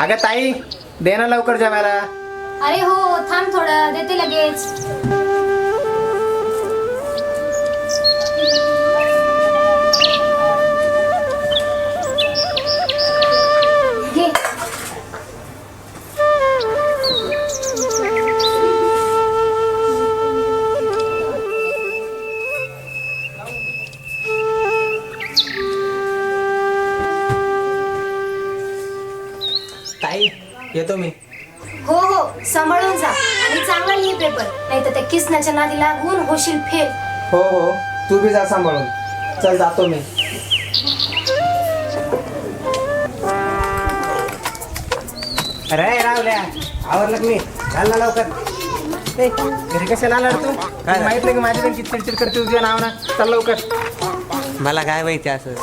अगं ताई दे ना लवकर जेवायला. अरे हो थांब थोडं देते लगेच. येतो मी. हो हो सांभाळून जा आणि चांगला लिहि पेपर नाही तर त्या किसनाच्या नादी लागून होशील फेल. हो हो तू बी जा सांभाळून. चल जातो मी. अरे रावल्या आवरलं का मी. चाल ना लवकर. ए, घरी कशाला आला रे तू? काय? माहीत नाही की माझी पण किती चिडचिड करते तुझ्या नाव ना चल लवकर. मला काय माहिती असं.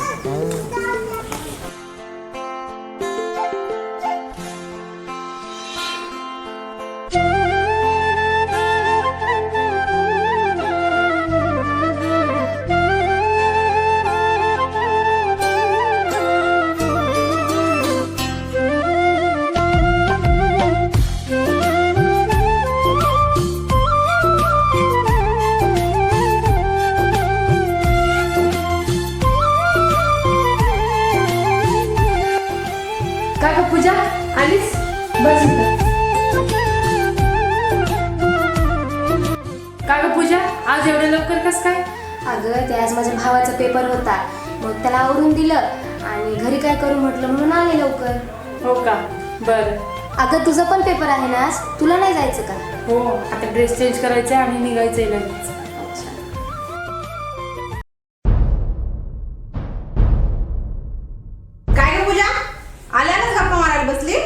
बर. अगं तुझा पण पेपर आहे ना आज? तुला नाही जायचं का? हो आता ड्रेस चेंज करायचा आणि लगेच. अच्छा. काय ग पूजा? आल्यानच गप्पा मारायला बसली?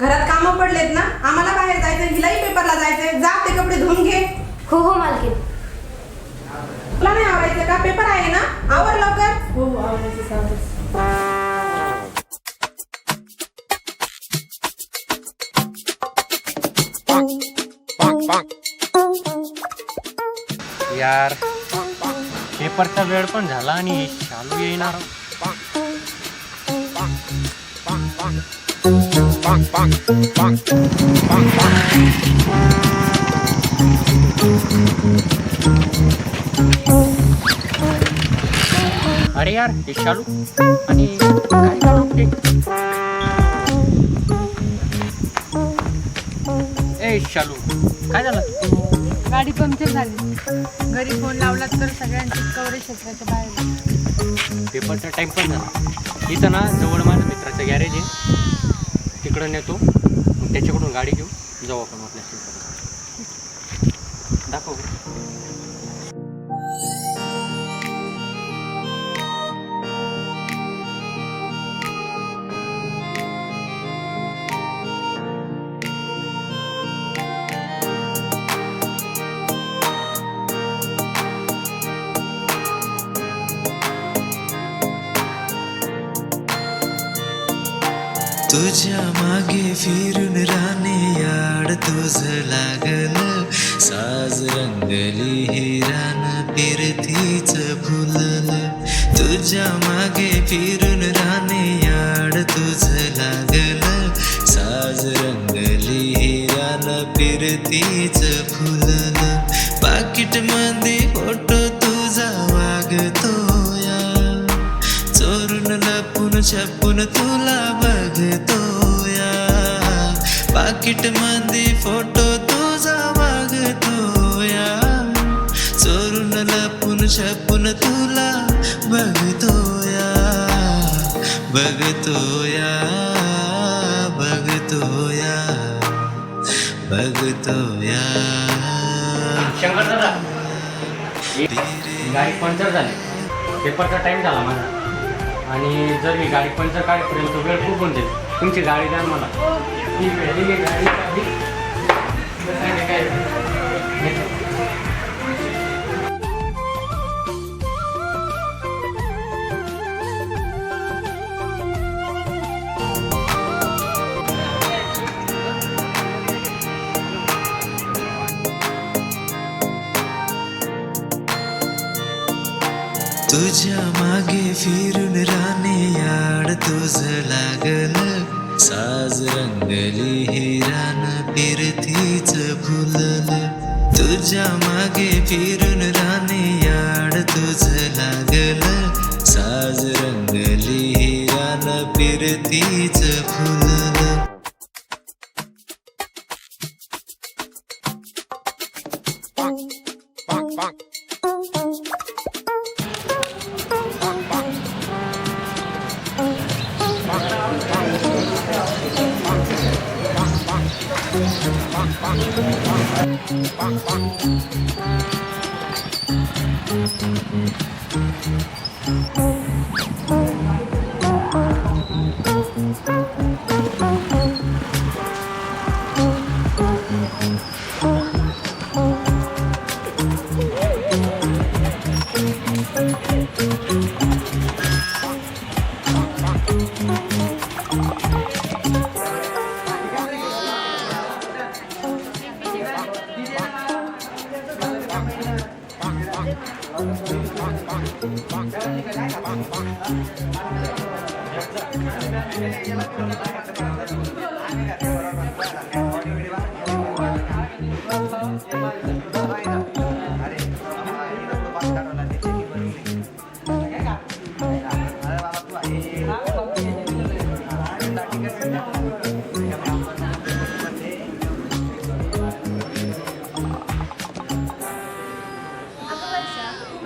घरात कामं पडलेत ना? आम्हाला बाहेर जायचं हिलाही पेपरला जायचंय. जा ते कपडे धुवून घे. हो हो मालकीन. तुला नाही आवरायचं का? पेपर आहे ना? आवर लवकर. हो आवडायचं चालतंय. यार पेपरचा वेळ पण झाला आणि चालू येणार. अरे यार हे चालू. आणि काय चालू? ते? ए शालू काय झालं? गाडी पंक्चर झाली. घरी फोन लावला तर सगळ्यांची कव्हरेज क्षेत्राच्या बाहेर पेपरचा टाईम पण झाला. इथं ना जवळ माझ्या मित्राचं गॅरेज आहे. तिकडं नेतो. मग त्याच्याकडून गाडी घेऊ जाऊ आपण आपल्या दाखवू दाखव. तुझ्या मागे फिरून राणे याड तुझ लागल. साज रंगली ही रान फिरतीच फुलल. तुझ्या मागे फिरून राणे याड तुझ लागल. साज रंगली ही रान फिरतीच फुलल. पाकिटमध्ये फोटो तुझा वागतो या चोरून लपून छपून तुला पाकिटमध्ये फोटो तुझा बघतो या चोरून लपून छपून तुला बघतो या बघतो या बघतो या बघतो या शंकर दादा. गाडी पंक्चर झाली. पेपरचा टाईम झाला माझा. आणि जर मी गाडी पंक्चर काढेपर्यंत वेळ खूप होऊन जाईल. तुमची गाडी द्या मला. ठीक आहे ठीक आहे गाडी तुझ्या मागे फिरून राणे याड तुझ लागल. साज रंगली हिरान फिरतीच फुलल. तुझ्या मागे फिरून राणे याड तुझ लागल. साज रंगली हिरान फिरतीच फुल 嗯。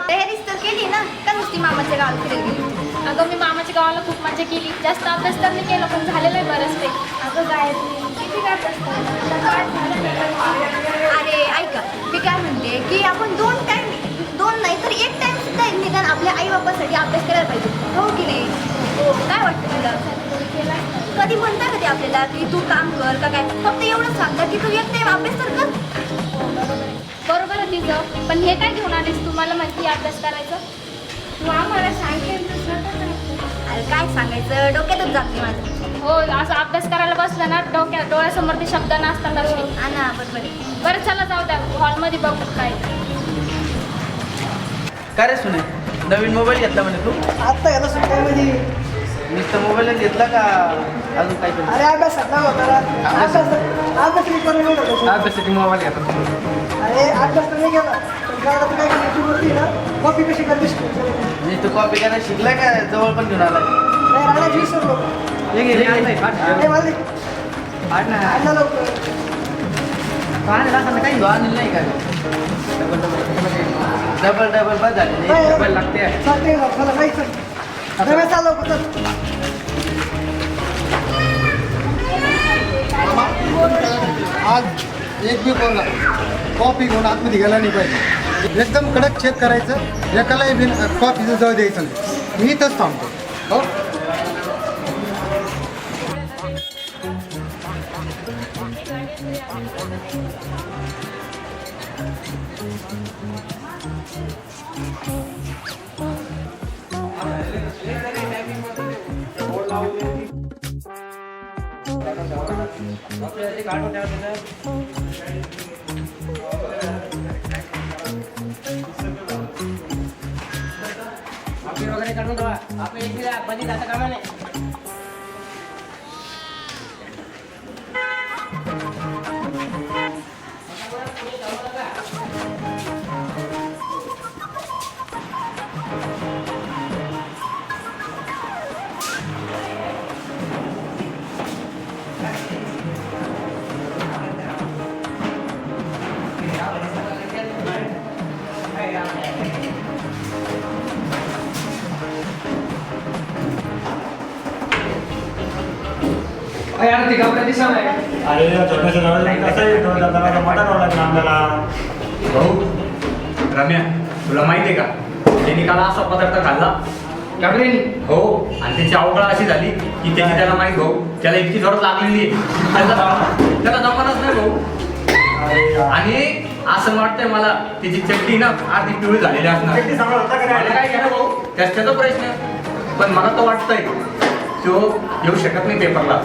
तयारीच तर केली ना का नुसती मामाच्या गावाला फिरायला गेली. अगं मी मामाच्या गावाला खूप मजा केली. जास्त अभ्यास तर नाही केला पण झालेला आहे बरंचपैकी अगं गायत्री किती काय अरे ऐका. मी काय म्हणते की आपण दोन टाइम निदान आपल्या आई बापासाठी अभ्यास करायला पाहिजे. हो की नाही? हो काय वाटतं तुला? कधी म्हणता कधी आपल्याला की तू काम कर का काय? फक्त एवढंच सांगता की तू टाइम अभ्यास तर कर. बरोबर आहे तिचं. पण हे काय घेऊन आलीस? तुम्हाला माहिती आहे अभ्यास करायचं? तू आम्हाला सांगितलं अरे काय सांगायचं? डोक्यातच जात नाही माझं. हो असं अभ्यास करायला बसलं ना डोक्या डोळ्यासमोर ते शब्द नसतात लक्ष्मी ना बरोबर आहे. बरं चला जाऊ द्या. हॉलमध्ये बघू काय. काय रे सुने? नवीन मोबाईल घेतला म्हणे तू? आत्ता गेला सुट्ट्यामध्ये. नुसतं मोबाईलच घेतला का अजून काय अरे अभ्यासात ना होता रा. अभ्यास अभ्यास मी करून होता. अभ्यासाची मोबाईल घेतला अरे अभ्यास तर नाही केला पण काय आता काय युट्यूब वरती ना कॉपी कशी करते शिकतो म्हणजे तू कॉपी करायला शिकलाय का जवळ पण घेऊन आलाय? नाही राहण्याची विसरलो हे घे, हे घे. नाही मला आठ ना. आणला लवकर. काही आणलं नाही का? डबल डबल बस झाले डबल लागते चालते ना चला नाही चल. चाललो चल. आज एक बी पोरगा कॉफी घेऊन आतमध्ये गेला नाही पाहिजे. एकदम कडक चेक करायचं. एकालाही बिन कॉफीचं जवळ द्यायचं नाही. मी इथंच थांबतो. हो? वगैरे काढून ठेवा. आपण एकमेकाला बंदी जाता कामा नाही. यार ते कपडे दिसा नाही? अरे छोट्याच्या जवळ कसं येतो दादा मोठा करावा लागला आपल्याला भाऊ रम्या तुला माहिती आहे का? त्यांनी काल असा पदार्थ खाल्ला. कपडे हो. आणि त्याची अवघड अशी झाली की त्याची त्याला माहीत भाऊ त्याला इतकी जोरात लागलेली आहे. त्याला त्याला जमानच नाही भाऊ. आणि असं वाटतंय मला त्याची चड्डी ना अर्धी पिवळी झालेली असणार. होता का? मला काय घेणं भाऊ? त्याच त्याचा प्रश्न. पण मला तर वाटतंय तो येऊ शकत नाही पेपरला.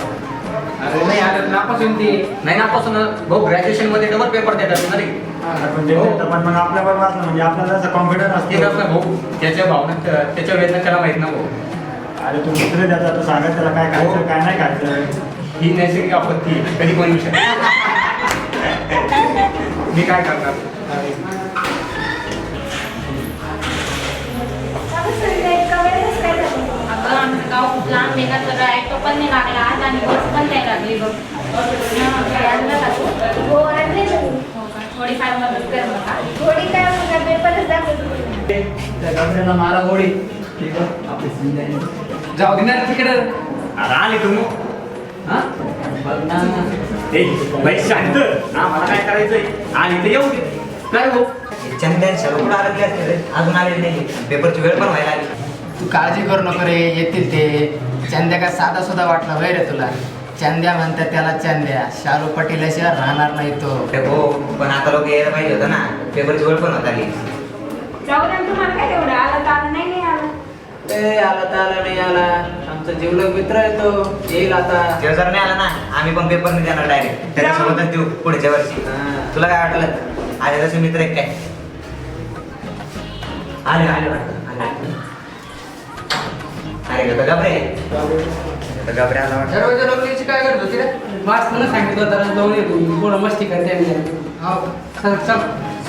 नाही आलं नापासून ते नाही ना पासून भाऊ ग्रॅज्युएशनमध्ये डबल पेपर देतात ना रे. पण पण मग आपल्या पण वाचलं म्हणजे आपल्याला असं ते असतो. कसं भाऊ त्याच्या भावना त्याच्या वेदना त्याला माहीत ना भाऊ. अरे तू दुसरे द्यायचा तू सांगत त्याला काय खायचं काय नाही खायचं. ही नैसर्गिक आपत्ती. कधी पण शकते? मी काय करणार? त्या मारा गोडी ठीक आहे आपली संध्याकाळी जाऊ दे ना तिकडे. अरे आली तू मग. हा? बघ ना. बाई शांत. काय करायचंय? आली तर येऊ दे. काय हो? चंद्यान सर्व कुठं आलेले असते रे? अजून आलेले नाही. पेपरची वेळ पण व्हायला आली. तू काळजी करू नको रे. येतील ते. चंद्या काय साधा सुद्धा वाटला वय रे तुला? चंद्या म्हणतात त्याला चंद्या. शालू पटेल्याशिवाय राहणार नाही तो. हो पण आता लोक यायला पाहिजे होतं ना. पेपरची वेळ पण होत दे तुम्हाला काय तेवढं आलं तर आलं नाही नाही आलं. ए आला तर आला नाही आला. आमचा जीवलग मित्र आहे तो. येईल आता. तेव्हा जर नाही आला ना आम्ही पण पेपर नाही देणार डायरेक्ट त्याच्यासोबतच देऊ पुढच्या वर्षी. हा. तुला काय वाटलं? आले तसे मित्र आहेत काय? आले आले वाटतं आले अरे गं गबरे. आता गबरे आला वाटतं. दरवाजा लोकलीची काय करत होती रे? मास्क म्हणून सांगितलं होतं जाऊन येतो पूर्ण मस्ती करते मी हो. चल चल.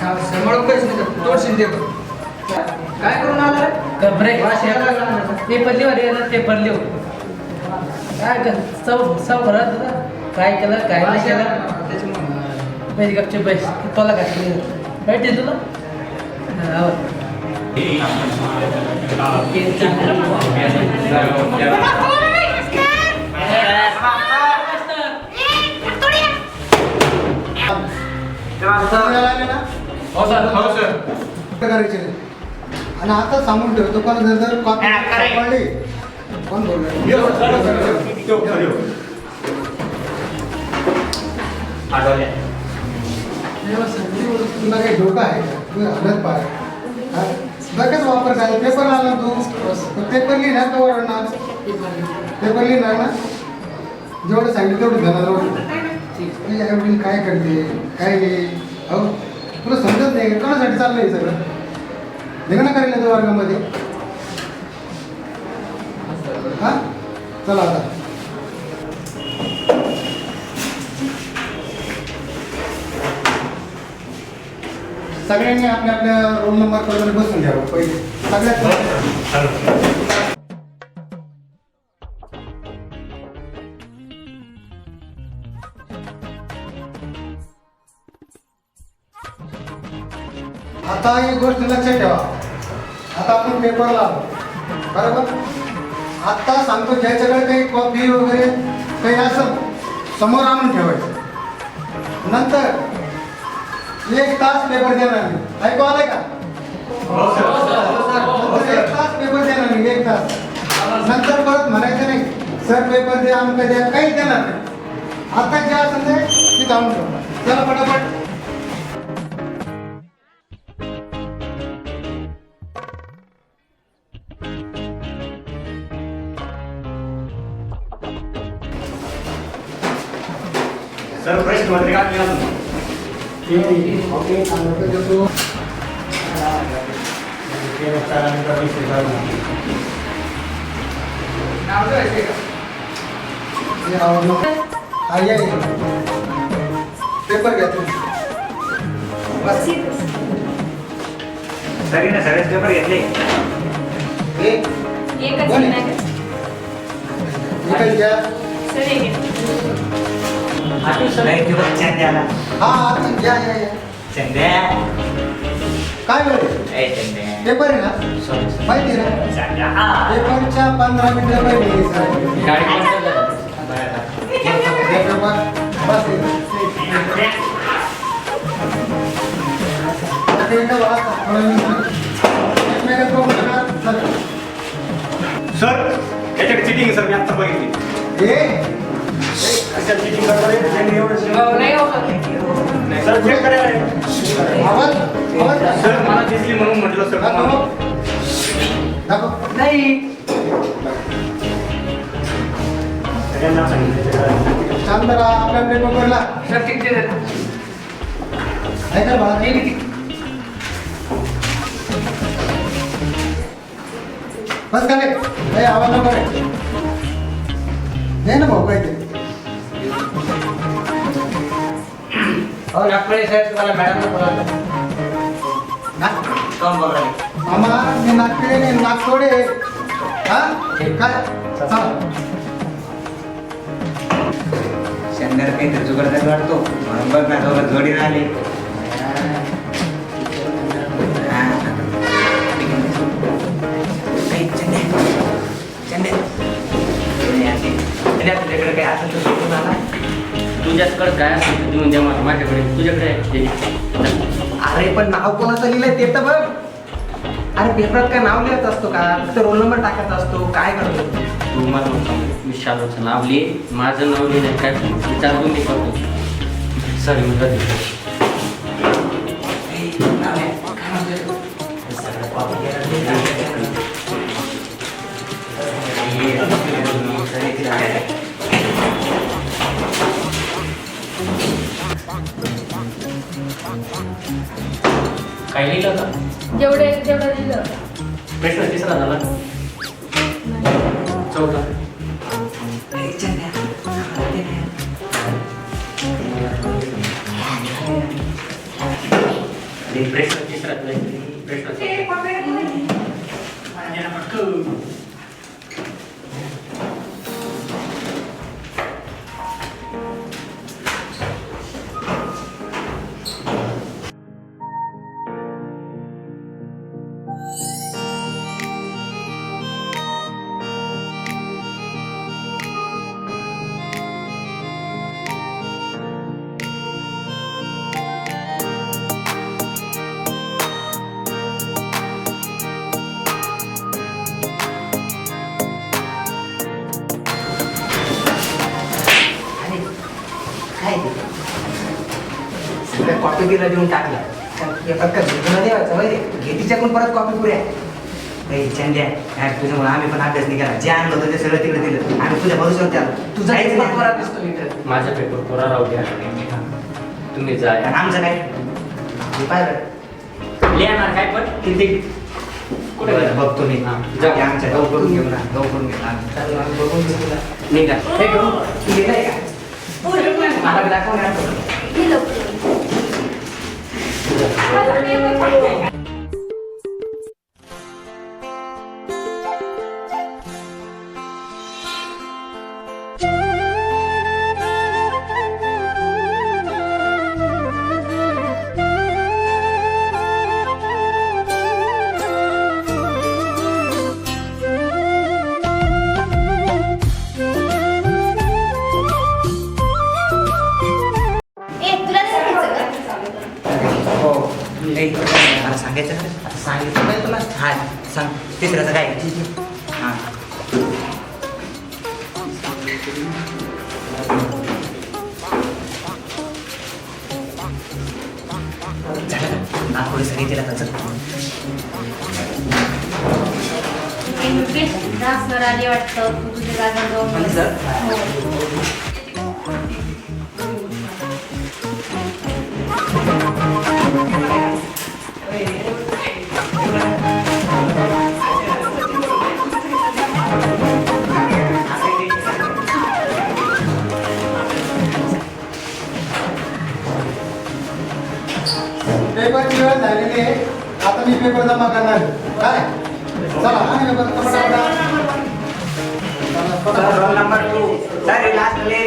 समोर काहीच नाही. तोडशील ते. काय करून आला रे ब्रेक पेपर लिहू रे पेपर लिहू काय कर सब सब भरत काय केलं काय नाही केलं पहिली गपचे पैसे तुला काय केलं भेटते तुला हा, हो. हो सर हो सर करायचे. आणि आता सांगून ठेवतो पण जर जर कॉपी पडली. कोण तुला काही धोका आहे? तुला हलत पाय. हा? लगेच वापर काय पेपर आला तू. पेपर लिहिणार का ओरडणार पेपर लिहिणार ना? जेवढं सांगितलं तेवढं घेणार एवढं काय करते? काय नाही. अहो तुला समजत नाही? कोणासाठी चाललंय सगळं? निघणं करेल तू वर्गामध्ये. हा? चला आता. सगळ्यांनी आपल्या आपल्या रोल नंबरकडे बसून घ्यावं पहिले. सगळ्यात हो, आता एक गोष्ट लक्षात ठेवा. आता आपण पेपर लावू बरोबर? आता सांगतो ज्याच्याकडे काही कॉपी वगैरे काही असं समोर आणून ठेवायचं. नंतर एक तास पेपर देणार मी. ऐकू आलंय का? नंतर एक तास पेपर देणार मी एक तास. नंतर परत म्हणायचं नाही. सर पेपर द्या आमचं द्या काहीच देणार नाही. आता जे असेल ते मी जाऊन ठेवणार. चला पटापट. पेपर घ्या तुम्ही बस तरी ना सगळेच पेपर घेतले एक एकच का? एकच घ्या सर हे घे. नाही ते बघ चंद्याला हा आता या या या. चंद्या. काय वेळ ए चंद्या. पेपर आहे ना? Sorry. माहिती आहे ना? चंद्या आ. पेपरच्या पंधरा मिनिटं पहिले सर. गाडी पंक्चर झाली. पेपर बस इथं. आता इथं बघा, थोडं मिनिटं. एकमेकात बघू. नका. चला. Sir cheating sir. मी आता बघितली. हे चिटिंग करतोय त्यांनी एवढं नाही हो सर चेक करायला आवाज आवाज सर मला दिसली म्हणून म्हटलं सर दाखव. तुम्हाला. दाखव. नाही. सगळ्यांना सांगितलं शांत राहा आपल्या आपल्या पेपरला सर ठीक आहे ऐका बाळा. ठीक आहे बस काही आवाज नको रे. दे ना भाऊ काहीतरी. हो नागपुरे साहेब तुम्हाला मॅडमला बोलावलं? मामा मी नाही हा? काय? चला. शंकर काही जुगडदार वाटतो. म्हणून बघ ना दोघं काय असेल तर आला? तुझ्याकडे काय असेल ते देऊन द्या मला माझ्याकडे. तुझ्याकडे आहे ते. अरे पण नाव कोणाचं लिहिलंय ते तर बघ. अरे पेपरात काय नाव लिहित असतो का? फक्त रोल नंबर टाकायचा असतो. काय करतो? तू मला मी शालूचं नाव लिहि. माझं नाव लिहिलं काय? विचार तुम्ही करतो. सॉरी मी काय लिहिलं का जेवढे जेवढं दिलं प्रश्न तिसरा झाला. चौथा. आणि प्रश्न तिसरा प्रश्न काय सगळ्या कॉपी तिला देऊन टाकल्या एका घे तिच्याकडून परत कॉपी पुऱ्या ए चंद्या यार तुझ्यामुळे आम्ही पण अभ्यास नाही केला. जे आणलं होतं ते सगळं तिकडे दिलं. आम्ही तुझ्या भरोश्यावर त्याला. तुझा जायचं नाही. परत दिसतो इथं माझा पेपर कोरा राहू द्या तुम्ही जा. आणि आमचं काय? पाहिलं लिहिणार काय पण? किती? कुठे बघतो मी. आमच्या गाव करून घेऊ ना गाव करून घेऊ आम्ही बघून घेऊ तुला. निघा. हे घेऊ तू लिहिलंय का? मला नागपुरी सगळी तिला आली वाटतं. आता मी पेपर जमा करणार. काय चला आणि paper. Roll number two sir last ले.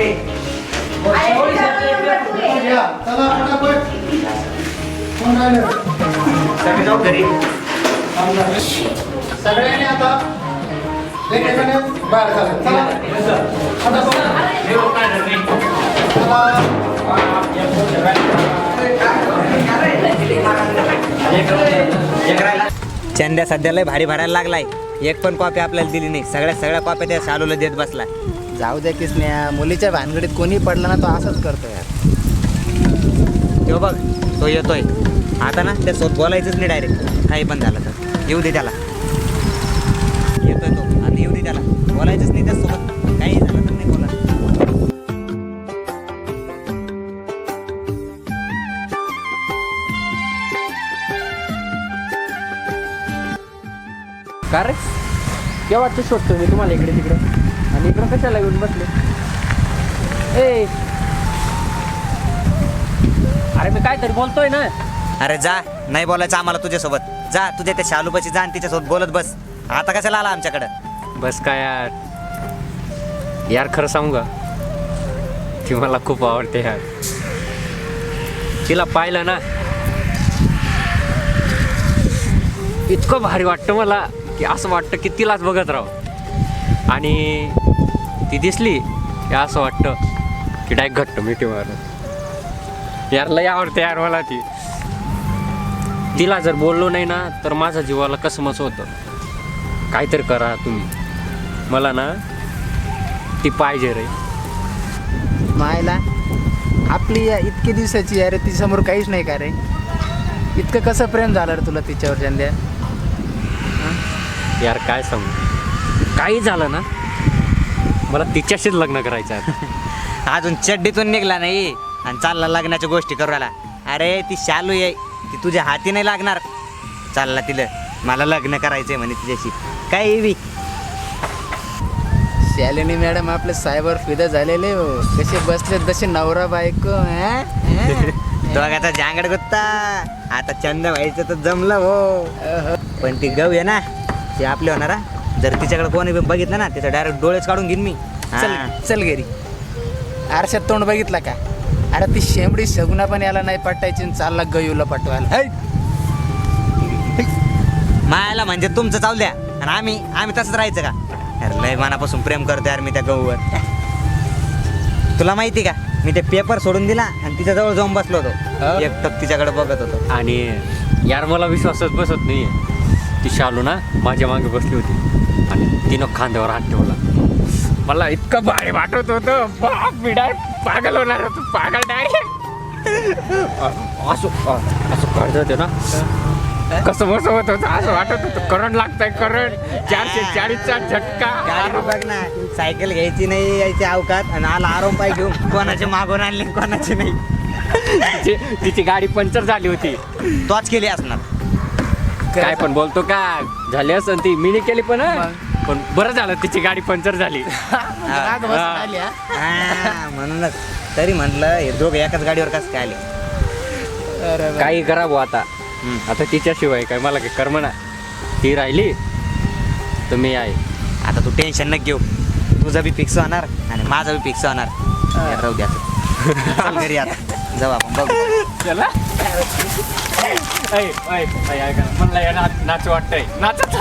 चला पटापट कोण राहिलं? सगळे जाऊ घरी. सगळ्यांनी आता एकेकाने बाहेर चला. चला चंद्या सध्या लय भारी भरायला लागलाय. एक पण कॉपी आपल्याला दिली नाही. सगळ्या सगळ्या कॉप्या त्या शालूला देत बसलाय. जाऊ द्या किसन्या मुलीच्या भानगडीत कोणी पडला ना तो असंच करतो यार. तो बघ तो येतोय. आता ना त्यासोबत बोलायचंच नाही डायरेक्ट काही पण झालं तर. येऊ दे त्याला. येतोय तो. आता येऊ दे त्याला. बोलायचंच नाही का रे? केव्हाचं शोधतो मी तुम्हाला इकडे तिकडे? आणि इकडं कशाला येऊन बसले? ए! अरे मी काहीतरी बोलतोय ना. अरे जा नाही बोलायचं आम्हाला तुझ्यासोबत. जा तुझ्या त्या शालूपाशी जा आणि तिच्यासोबत बोलत बस. आता कशाला आला आमच्याकडं? बस काय यार? यार खरं सांगू का? ती मला खूप आवडते यार. तिला पाहिलं ना इतकं भारी वाटतं मला. की असं वाटतं की तिलाच बघत राहावं आणि ती दिसली की असं वाटतं की डायक घट्ट मिठी मार यार लय आवडते यार मला ती. तिला जर बोललो नाही ना तर माझ्या जीवाला कसमच होतं. काहीतरी करा तुम्ही. मला ना ती पाहिजे रे. मायला आपली या इतकी दिवसाची अरे तिच्यासमोर काहीच नाही का रे? इतकं कसं प्रेम झालं रे तुला तिच्यावर चंद्या यार काय सांगू? काही झालं ना? मला तिच्याशीच लग्न करायचं आहे अजून चड्डीतून निघला नाही. आणि चालला लग्नाच्या गोष्टी करू राहिला. अरे ती शालू आहे. ती तुझ्या हाती नाही लागणार. चालला तिला. मला लग्न करायचंय म्हणे तिच्याशी. काय बी. शालिनी मॅडम आपले सायबर फिदा झालेले हो. कसे बसले तसे नवरा बायको? दोघाचा जांगड गुत्ता. आता चंद व्हायचं तर जमलं हो. पण ती गव आहे ना ती आपली होणार हा. जर तिच्याकडे कोणी बी बघितलं ना तिचं डायरेक्ट डोळेच काढून घेईन मी. चल हा. चल घरी. आरशात तोंड बघितला का? अरे ती शेंबडी शगुना पण याला नाही पटायची आणि चालला गयूला पटवायला. है? मायाला म्हणजे तुमचं चालू द्या. आणि आम्ही आम्ही तसंच राहायचं का? अरे लय मनापासून प्रेम करतो यार मी त्या गहूवर. तुला माहिती का? मी ते पेपर सोडून दिला आणि तिच्या जवळ जाऊन बसलो होतो. एकटक तिच्याकडे बघत होतो. आणि यार मला विश्वासच बसत नाही ती शालू ना माझ्या मागे बसली होती. आणि तिनं खांद्यावर हात ठेवला. मला इतकं भारी वाटत होतं. बाप मी डायरेक्ट पागल होणार होतो. पागल डायरेक्ट असं असं करत होते ना. कसं बसं होत होतं असं वाटत होतं. करंट लागतंय करंट चारशे चाळीसचा झटका. गाडी बघ ना सायकल घ्यायची नाही यायची अवकात. आणि आला आरोप पाय घेऊन. कोणाचे मागून आणले कोणाचे नाही. तिची- तिची गाडी पंक्चर झाली होती. तोच केली असणार. काय पण बोलतो का? झाली असं ती. मिनी केली पण हं. पण बरं झालं तिची गाडी पंक्चर झाली. मागं बसून आली, हा? हा, म्हणूनच तरी म्हटलं हे दोघं एकाच गाडीवर कसं काय आले? अरे. काही करा भाऊ आता आता तिच्याशिवाय काय मला काय कर्म ना ती राहिली तर मी आहे. आता तू टेन्शन न घेऊ. तुझं बी फिक्स होणार आणि माझं बी फिक्स होणार. यार, राहू द्या. चल घरी आता. जाऊ आपण बघू. चला ऐ, ऐ, ऐ, ऐका ना. म्हणलं या नाच नाच वाटतंय. नाचत